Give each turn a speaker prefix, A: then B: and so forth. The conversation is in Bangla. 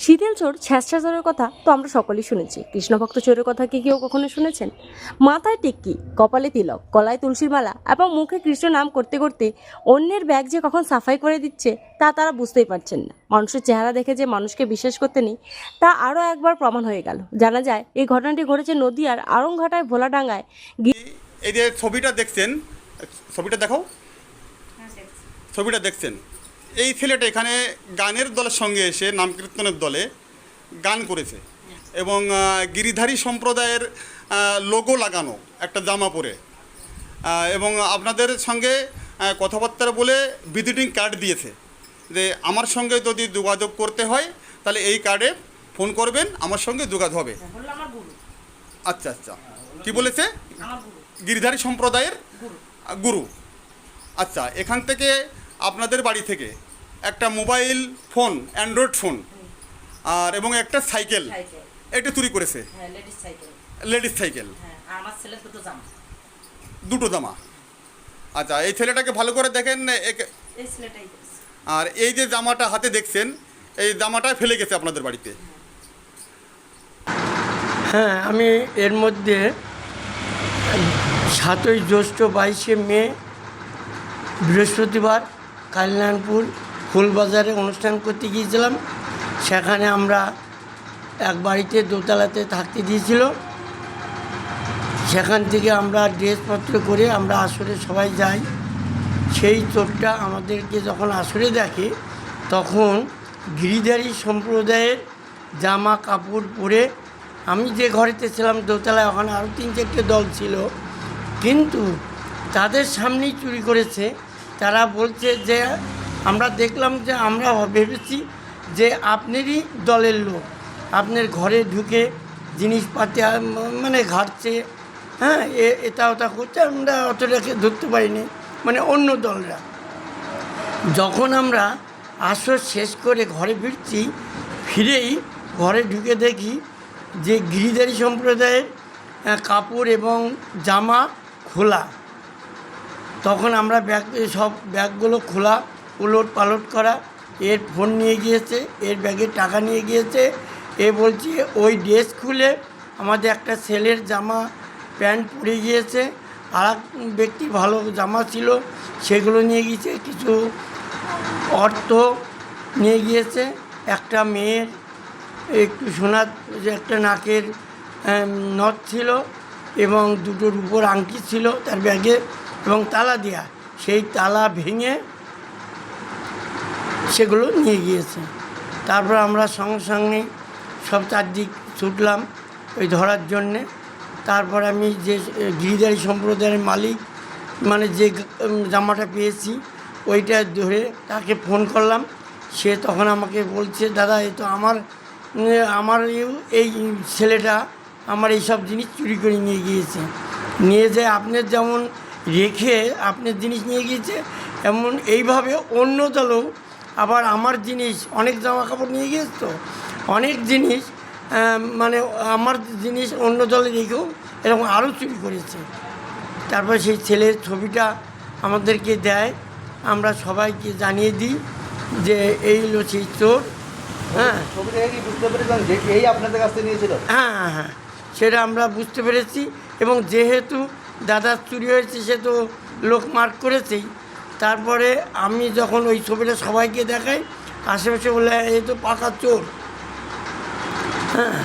A: শীতেল চোর ছ্যাঁচড়া চোরের কথা তো আমরা সকলেই শুনেছি। কৃষ্ণভক্ত চোরের কথা কি কেউ কখনো শুনেছেন? মাথায় টিক্কি কপালে তিলক গলায় তুলসীর মালা এবং মুখে কৃষ্ণ নাম করতে করতে অন্যের ব্যাগ যে কখন সাফাই করে দিচ্ছে তা তারা বুঝতেই পারছেন না। মানুষের চেহারা দেখে যে মানুষকে বিশ্বাস করতে নেই তা আরও একবার প্রমাণ হয়ে গেল। জানা যায় এই ঘটনাটি ঘটেছে নদিয়ার আড়ংঘাটায় ভোলাডাঙ্গায়।
B: এই যে ছবিটা দেখছেন ছবিটা দেখো ছবিটা দেখছেন? এই ছেলেটা এখানে গানের দলের সঙ্গে এসে নাম কীর্তনের দলে গান করেছে। এবং গিরিধারী সম্প্রদায়ের লোগো লাগানো একটা জামা পরে। এবং আপনাদের সঙ্গে কথাবার্তা বলে ভিজিটিং কার্ড দিয়েছে। যে আমার সঙ্গে যদি যোগাযোগ করতে হয় তাহলে এই কার্ডে ফোন করবেন আমার সঙ্গে যোগাযোগ হবে। আচ্ছা আচ্ছা। কি বলেছে? গিরিধারী সম্প্রদায়ের গুরু। আচ্ছা এখান থেকে আপনাদের বাড়ি থেকে একটা মোবাইল ফোন অ্যান্ড্রয়েড ফোন আর এবং একটা সাইকেল। এটা চুরি করেছে?
C: হ্যাঁ লেডিস সাইকেল। হ্যাঁ আর আমার ছেলে দুটো জামা।
B: দুটো জামা? আচ্ছা এই ছেলেটাকে ভালো করে দেখেন আর এই যে জামাটা হাতে দেখছেন এই জামাটা ফেলে গেছে আপনাদের বাড়িতে?
D: হ্যাঁ আমি এর মধ্যে সাতই জ্যৈষ্ঠ বাইশে মে বৃহস্পতিবার কালিনানপুর ফুলবাজারে অনুষ্ঠান করতে গিয়েছিলাম। সেখানে আমরা এক বাড়িতে দোতলাতে থাকতে দিয়েছিল। সেখান থেকে আমরা ড্রেসপত্র করে আমরা আসরে সবাই যাই। সেই চোরটা আমাদেরকে যখন আসরে দেখে, তখন গিরিধারী সম্প্রদায়ের জামা কাপড় পরে আমি যে ঘরেতে ছিলাম, দোতলায় ওখানে আরও তিন চারটে দল ছিল। কিন্তু তাদের সামনেই চুরি করেছে তারা বলছে যে, আমরা দেখলাম যে আমরা ভেবেছি যে আপনারই দলের লোক। আপনার ঘরে ঢুকে জিনিসপাতি মানে ঘাটছে হ্যাঁ এটা ওটা করছে, আমরা অতটাকে ধরতে পারিনি মানে অন্য দলরা। যখন আমরা আসর শেষ করে ঘরে ফিরছি, ফিরেই ঘরে ঢুকে দেখি যে গিরিধারী সম্প্রদায়ের কাপড় এবং জামা খোলা। তখন আমরা ব্যাগ সব ব্যাগগুলো খোলা, উলট পালট করা। এর ফোন নিয়ে গিয়েছে, এর ব্যাগে টাকা নিয়ে গিয়েছে। এ বলছে, ওই ড্রেস খুলে আমাদের একটা ছেলের জামা, প্যান্ট পরে গিয়েছে। আর ব্যক্তি ভালো জামা ছিল, সেগুলো নিয়ে গিয়েছে। কিছু অর্থ নিয়ে গিয়েছে। একটা মেয়ের একটু সোনার যে একটা নাকের নথ ছিল এবং দুটোর উপর আংটি ছিল তার ব্যাগে। এবং তালা দেয়া সেই তালা ভেঙে সেগুলো নিয়ে গিয়েছে। তারপর আমরা সঙ্গে সঙ্গে সব চারদিক ছুটলাম ওই ধরার জন্যে। তারপর আমি যে গিরিধারী সম্প্রদায়ের মালিক মানে যে জামাটা পেয়েছি, ওইটা ধরে তাকে ফোন করলাম। সে তখন আমাকে বলছে, দাদা, এ তো আমার আমার এই- ছেলেটা আমার এই সব জিনিস চুরি করে নিয়ে গিয়েছে। নিয়ে যায় আপনার যেমন রেখে আপনার জিনিস নিয়ে গিয়েছে এমন এইভাবে অন্য দলও আবার আমার জিনিস অনেক জামা কাপড় নিয়ে গিয়েছে তো অনেক জিনিস মানে আমার জিনিস অন্য দলে রেখেও এরকম আরও চুরি করেছে। তারপর সেই ছেলের ছবিটা আমাদেরকে দেয় আমরা সবাইকে জানিয়ে দিই যে এই হলো সেই চোর হ্যাঁ।
E: ছবি বুঝতে পেরেছেন এই আপনাদের কাছ থেকে নিয়েছিল?
D: হ্যাঁ হ্যাঁ হ্যাঁ সেটা আমরা বুঝতে পেরেছি এবং যেহেতু দাদার চুরি হয়েছে, সে তো লোক মার্ক করেছেই তারপরে আমি যখন ওই ছবিটা সবাইকে দেখাই, আশেপাশে বলে, এই তো পাকা চোর। হ্যাঁ।